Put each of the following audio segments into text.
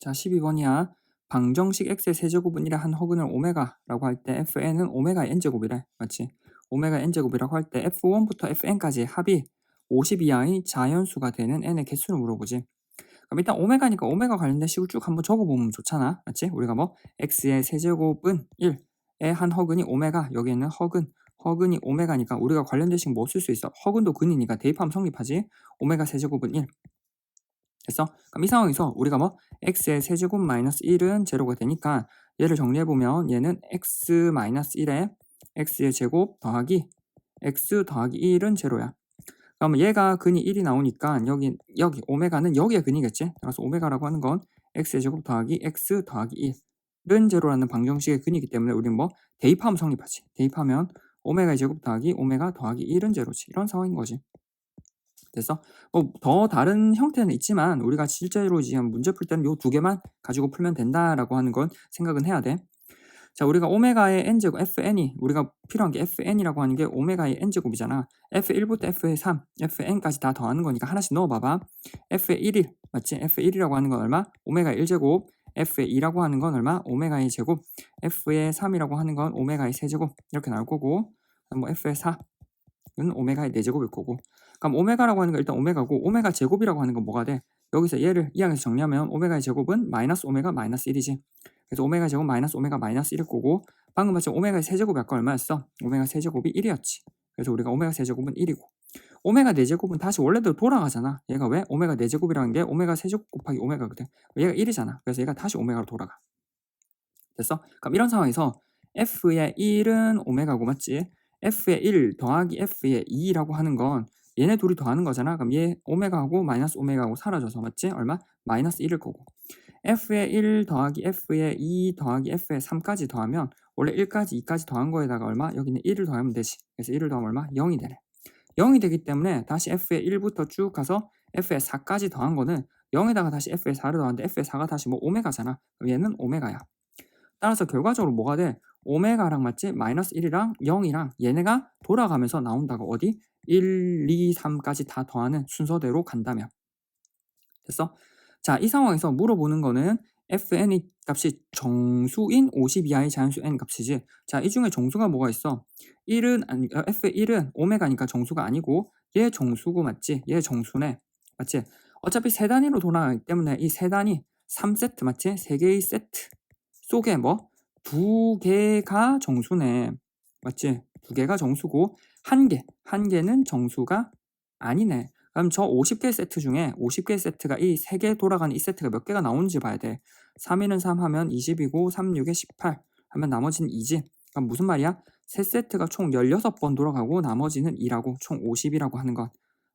자, 12번이야. 방정식 x의 세제곱은 한 허근을 오메가라고 할 때 fn은 오메가의 n제곱이래. 맞지? 오메가 n제곱이라고 할 때 f1부터 fn까지의 합이 50 이하의 자연수가 되는 n의 개수를 물어보지. 그럼 일단 오메가니까 오메가 관련된 식을 쭉 한번 적어보면 좋잖아. 맞지? 우리가 뭐 x의 세제곱은 1의 한 허근이 오메가 여기에는 허근 허근이 오메가니까 우리가 관련된 식 뭐 쓸 수 있어? 허근도 근이니까 대입하면 성립하지. 오메가 세제곱은 1 됐어? 그럼 이 상황에서 우리가 뭐 x의 세제곱 마이너스 1은 제로가 되니까 얘를 정리해보면 얘는 x 마이너스 1에 x의 제곱 더하기 x 더하기 1은 제로야. 그러면 얘가 근이 1이 나오니까 여기 여기 오메가는 여기에 근이겠지. 그래서 오메가라고 하는 건 x의 제곱 더하기 x 더하기 1은 제로라는 방정식의 근이기 때문에 우리는 뭐 대입하면 성립하지. 대입하면 오메가의 제곱 더하기 오메가 더하기 1은 제로지. 이런 상황인 거지. 됐어? 뭐더 다른 형태는 있지만 우리가 실제로 지금 문제 풀 때는 요 두 개만 가지고 풀면 된다라고 하는 건 생각은 해야 돼. 자, 우리가 오메가의 n제곱 fn이 우리가 필요한 게 fn이라고 하는 게 오메가의 n제곱이잖아. f1부터 f3, fn까지 다 더하는 거니까 하나씩 넣어 봐봐. f의 1일 맞지? f1이라고 하는 건 얼마? 오메가의 1제곱. f의 2라고 하는 건 얼마? 오메가의 제곱. f의 3이라고 하는 건 오메가의 세제곱 이렇게 나올 거고 뭐 f의 4는 오메가의 4제곱일 거고 그럼 오메가라고 하는 건 일단 오메가고 오메가 제곱이라고 하는 건 뭐가 돼? 여기서 얘를 이 항에서 정리하면 오메가의 제곱은 마이너스 오메가 마이너스 1이지. 그래서 오메가 제곱 마이너스 오메가 마이너스 1일 거고 방금 마치 오메가 세제곱이 아까 얼마였어? 오메가 세제곱이 1이었지. 그래서 우리가 오메가 세제곱은 1이고 오메가 4제곱은 다시 원래대로 돌아가잖아. 얘가 왜? 오메가 4제곱이라는 게 오메가 세제곱 곱하기 오메가거든. 얘가 1이잖아. 그래서 얘가 다시 오메가로 돌아가. 됐어? 그럼 이런 상황에서 f의 1은 오메가고 맞지? F의 1 더하기 f의 2라고 하는 건 얘네 둘이 더하는 거잖아. 그럼 얘 오메가하고 마이너스 오메가하고 사라져서 맞지? 얼마? 마이너스 1일 거고. f의 1 더하기 f의 2 더하기 f의 3까지 더하면 원래 1까지 2까지 더한 거에다가 얼마? 여기는 1을 더하면 되지. 그래서 1을 더하면 얼마? 0이 되네. 0이 되기 때문에 다시 f의 1부터 쭉 가서 f의 4까지 더한 거는 0에다가 다시 f의 4를 더하는데 f의 4가 다시 뭐 오메가잖아. 그럼 얘는 오메가야. 따라서 결과적으로 뭐가 돼? 오메가랑 맞지? 마이너스 1이랑 0이랑 얘네가 돌아가면서 나온다고 어디? 1, 2, 3까지 다 더하는 순서대로 간다면 됐어? 자, 이 상황에서 물어보는 거는 fn의 값이 정수인 50 이하의 자연수 n 값이지. 자, 이 중에 정수가 뭐가 있어? 1은 아니 어, f1은 오메가니까 정수가 아니고 얘 정수고 맞지? 얘 정수네. 맞지? 어차피 세 단위로 돌아가기 때문에 이 세 단위 3세트 맞지? 세 개의 세트 속에 뭐? 두 개가 정수네. 맞지? 두 개가 정수고 한 개, 한 개는 정수가 아니네. 그럼 저 50개 세트 중에 50개 세트가 이 세 개 돌아가는 이 세트가 몇 개가 나오는지 봐야 돼. 3에는 3 하면 20이고 3, 6에 18 하면 나머지는 2지. 그럼 무슨 말이야? 세 세트가 총 16번 돌아가고 나머지는 2라고 총 50이라고 하는 것.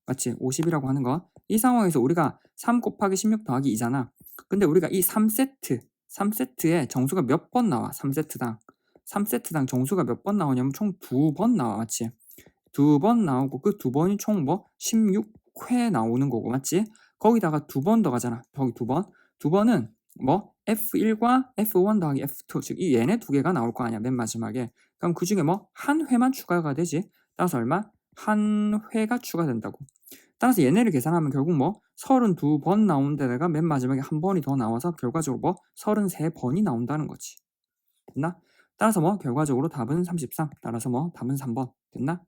맞지? 50이라고 하는 것. 이 상황에서 우리가 3 곱하기 16 더하기 2잖아. 근데 우리가 이 3세트, 3세트에 정수가 몇 번 나와? 3세트당. 3세트당 정수가 몇 번 나오냐면 총 두 번 나와. 맞지? 두 번 나오고 그 두 번이 총 뭐 16회 나오는 거고 맞지? 거기다가 두 번 더 가잖아. 거기 두 번. 두 번은 뭐 F1과 F1 더하기 F2 즉 이 얘네 두 개가 나올 거 아니야 맨 마지막에 그럼 그 중에 뭐 한 회만 추가가 되지 따라서 얼마? 한 회가 추가된다고 따라서 얘네를 계산하면 결국 뭐 32번 나온 데다가 맨 마지막에 한 번이 더 나와서 결과적으로 뭐 33번이 나온다는 거지 됐나? 따라서 뭐 결과적으로 답은 33 따라서 뭐 답은 3번 됐나?